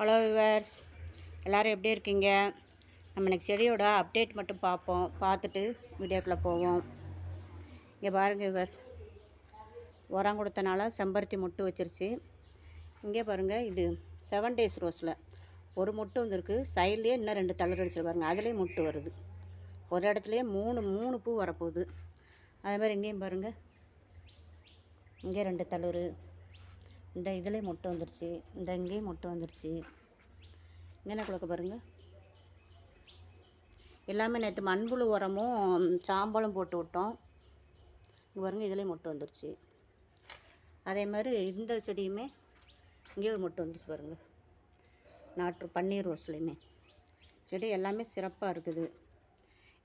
Hello viewers எல்லோரும் எப்படி இருக்கீங்க? நம்ம இன்னைக்கு செடியோட அப்டேட் மட்டும் பார்ப்போம். பார்த்துட்டு வீடியோக்குள்ளே போவோம். இங்கே பாருங்கள் விவர்ஸ் உரம் கொடுத்தனால செம்பருத்தி மொட்டு வச்சிருச்சு. இங்கே பாருங்கள் இது செவன் டேஸ் ரோஸில் ஒரு மொட்டு வந்திருக்கு. சைட்லேயே இன்னும் ரெண்டு தளர் அடிச்சு பாருங்கள் அதுலேயும் மொட்டு வருது. ஒரு இடத்துலையே மூணு மூணு பூ வரப்போகுது. அதே மாதிரி இங்கேயும் பாருங்கள் இங்கே ரெண்டு தளர். இந்த இதுலேயும் மொட்டை வந்துருச்சு இந்த இங்கேயும் மொட்டை வந்துருச்சு. இங்கே கொடுக்க பாருங்கள் எல்லாமே நேற்று மண்புழு உரமும் சாம்பலும் போட்டு விட்டோம். இங்கே பாருங்கள் இதுலேயும் மொட்டு வந்துருச்சு. அதே மாதிரி இந்த செடியுமே இங்கே ஒரு மொட்டு வந்துருச்சு பாருங்கள் நாட்டு பன்னீர் ரோஸ்லையுமே. செடி எல்லாமே சிறப்பாக இருக்குது.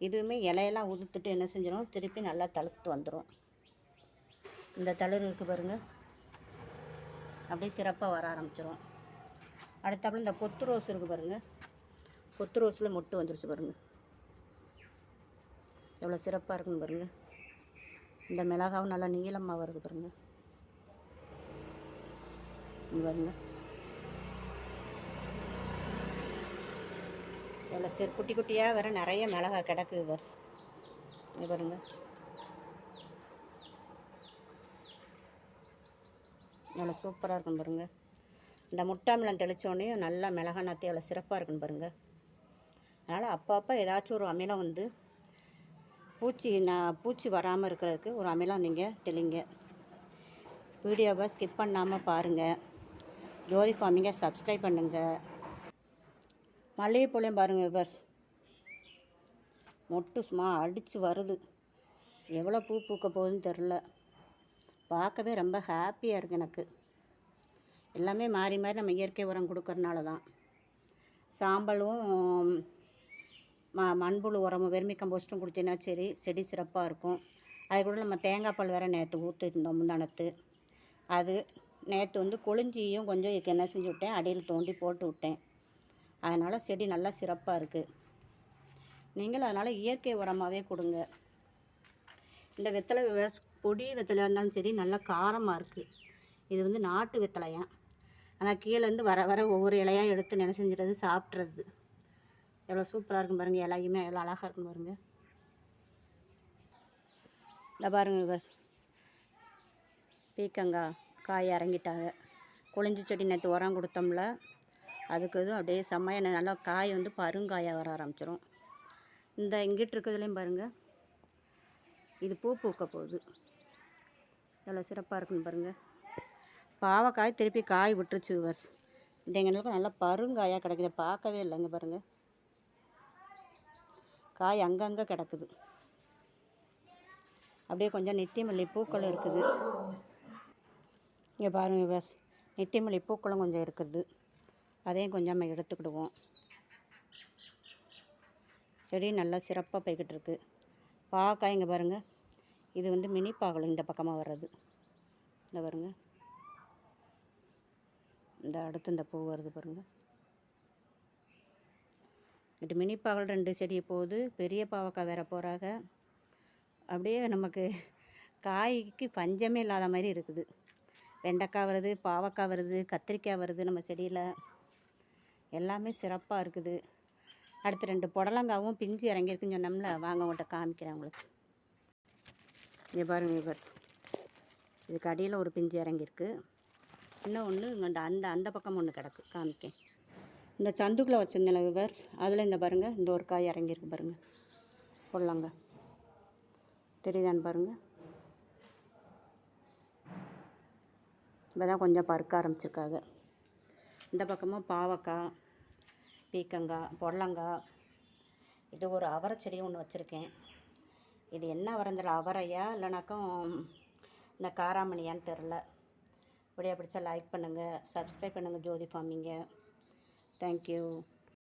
இதுவுமே இலையெல்லாம் உதுத்துட்டு என்ன செஞ்சிடும் திருப்பி நல்லா தழுத்து வந்துடும் இந்த தளிர் இருக்குது பாருங்கள் அப்படியே சிறப்பாக வர ஆரம்பிச்சிடும் அடுத்தாப்புல இந்த கொத்து ரோஸ் இருக்குது பாருங்கள் கொத்து ரோஸில் மொட்டு வந்துருச்சு பாருங்கள் எவ்வளோ சிறப்பாக இருக்குன்னு பாருங்கள் இந்த மிளகாவும் நல்லா நீளமாக வருது பாருங்கள் இங்க பாருங்க. சரி குட்டி குட்டியாக வேறு நிறைய மிளகா கிடக்கு வருஷம் பாருங்கள் எவ்வளோ சூப்பராக இருக்கும் பாருங்க. இந்த முட்டாமிலம் தெளித்தோடனே நல்லா மிளகா நாற்றி எவ்வளோ சிறப்பாக இருக்குன்னு பாருங்க. அதனால் அப்பப்போ ஏதாச்சும் ஒரு அமிலம் வந்து பூச்சி நான் பூச்சி வராமல் இருக்கிறதுக்கு ஒரு அமிலம் நீங்கள் தெளிங்க. வீடியோவை ஸ்கிப் பண்ணாமல் பாருங்கள் ஜோதி ஃபார்மிங்கை சப்ஸ்கிரைப் பண்ணுங்கள் மல்லிகைப்பூலையும் பாருங்கள் விவர்ஸ் மொட்டு சும்மா அடித்து வருது. எவ்வளோ பூ பூக்க போகுதுன்னு தெரில பார்க்கவே ரொம்ப ஹாப்பியாக இருக்குது எனக்கு. எல்லாமே மாறி மாறி நம்ம இயற்கை உரம் கொடுக்கறனால தான். சாம்பலும் ம மண்புழு உரமும் வெர்மி கம்போஸ்ட்டும் கொடுத்தீங்கன்னா சரி செடி சிறப்பாக இருக்கும். அது கூட நம்ம தேங்காய் பால் வேறு நேற்று ஊற்றிருந்தோம் முந்தானத்து. அது நேற்று வந்து கொளிஞ்சியும் கொஞ்சம் இதுக்கு என்ன செஞ்சு விட்டேன் அடியில் தோண்டி போட்டு விட்டேன். அதனால் செடி நல்லா சிறப்பாக இருக்குது நீங்களும் அதனால் இயற்கை உரமாகவே கொடுங்க. இந்த வெத்தலை விவசாய பொடி வெத்தலையாக இருந்தாலும் சரி நல்லா காரமாக இருக்குது இது வந்து நாட்டு வெத்தலையாம் ஆனால் கீழேருந்து வர வர ஒவ்வொரு இலையாக எடுத்து என்ன சாப்பிட்றது. எவ்வளோ சூப்பராக இருக்கும் பாருங்கள் இலையுமே எவ்வளோ அழகாக இருக்கும் பாருங்கள் இல்லை பாருங்கள் பஸ் பீக்கங்காய் காய் இறங்கிட்டாங்க. குளிஞ்சி செடி நேற்று உரம் கொடுத்தோம்ல அதுக்கு இதுவும் அப்படியே செம்மையாக நல்லா காய் வந்து பருங்காயாக வர ஆரம்பிச்சிடும் இந்த இங்கிட்டு இருக்கிறதுலையும் பாருங்கள் இது பூ பூக்க போகுது. எவ்வளோ சிறப்பாக இருக்குன்னு பாருங்கள் பாவக்காய் திருப்பி காய் விட்டுருச்சு விவஸ் இந்த எங்களுக்கு நல்லா பருங்காயாக கிடைக்குது. பார்க்கவே இல்லைங்க பாருங்கள் காய் அங்கங்கே கிடக்குது. அப்படியே கொஞ்சம் நித்தியமல்லி பூக்கள் இருக்குது. இங்கே பாருங்கள் விவஸ் நித்தியமல்லி பூக்களும் கொஞ்சம் இருக்குது. அதையும் கொஞ்சம் நம்ம எடுத்துக்கிடுவோம். செடி நல்லா சிறப்பாக போய்கிட்டு இருக்குது பாவக்காய் இங்கே பாருங்கள் இது வந்து மினி பாகலம் இந்த பக்கமாக வர்றது. இந்த பாருங்க. இந்த அடுத்து இந்த பூ வருது பாருங்கள் இது மினி பாகல் ரெண்டு செடி போகுது. பெரிய பாவக்காய் வேற போகிறாங்க அப்படியே நமக்கு காய்க்கு பஞ்சமே இல்லாத மாதிரி இருக்குது. வெண்டைக்காய் வருது பாவக்காய் வருது கத்திரிக்காய் வருது நம்ம செடியில். எல்லாமே சிறப்பாக இருக்குது. அடுத்து ரெண்டு புடலங்காவும் பிஞ்சு இறங்கியிருக்குன்னு சொன்னோம்ல வாங்க உங்கள்கிட்ட காமிக்கிறேன் உங்களுக்கு. இங்கே பாருங்க விவர்ஸ் இதுக்கு அடியில் ஒரு பிஞ்சு இறங்கியிருக்கு. இன்னும் ஒன்று இங்கே அந்த அந்த பக்கம் ஒன்று கிடக்கு. காமிக்கேன். இந்த சந்துக்குள்ளே வச்சுருந்தேன் விவர்ஸ் அதில் இந்த பாருங்கள் இந்த ஒரு காய் இறங்கியிருக்கு பாருங்கள் போடலாங்க தெரியுதான்னு பாருங்கள் இப்போ தான் கொஞ்சம் பருக்க ஆரம்பிச்சிருக்காங்க. இந்த பக்கமும் பாவக்காய் பீக்கங்காய் புடலங்காய். இது ஒரு அவரை செடி ஒன்று வச்சுருக்கேன். இது என்ன அவரைந்தில் அவரையா? இல்லைனாக்கும் இந்த காராமணியான்னு தெரில. இப்படியா பிடிச்சா லைக் பண்ணுங்கள் சப்ஸ்கிரைப் பண்ணுங்கள் ஜோதி ஃபார்மிங்க. தேங்க்யூ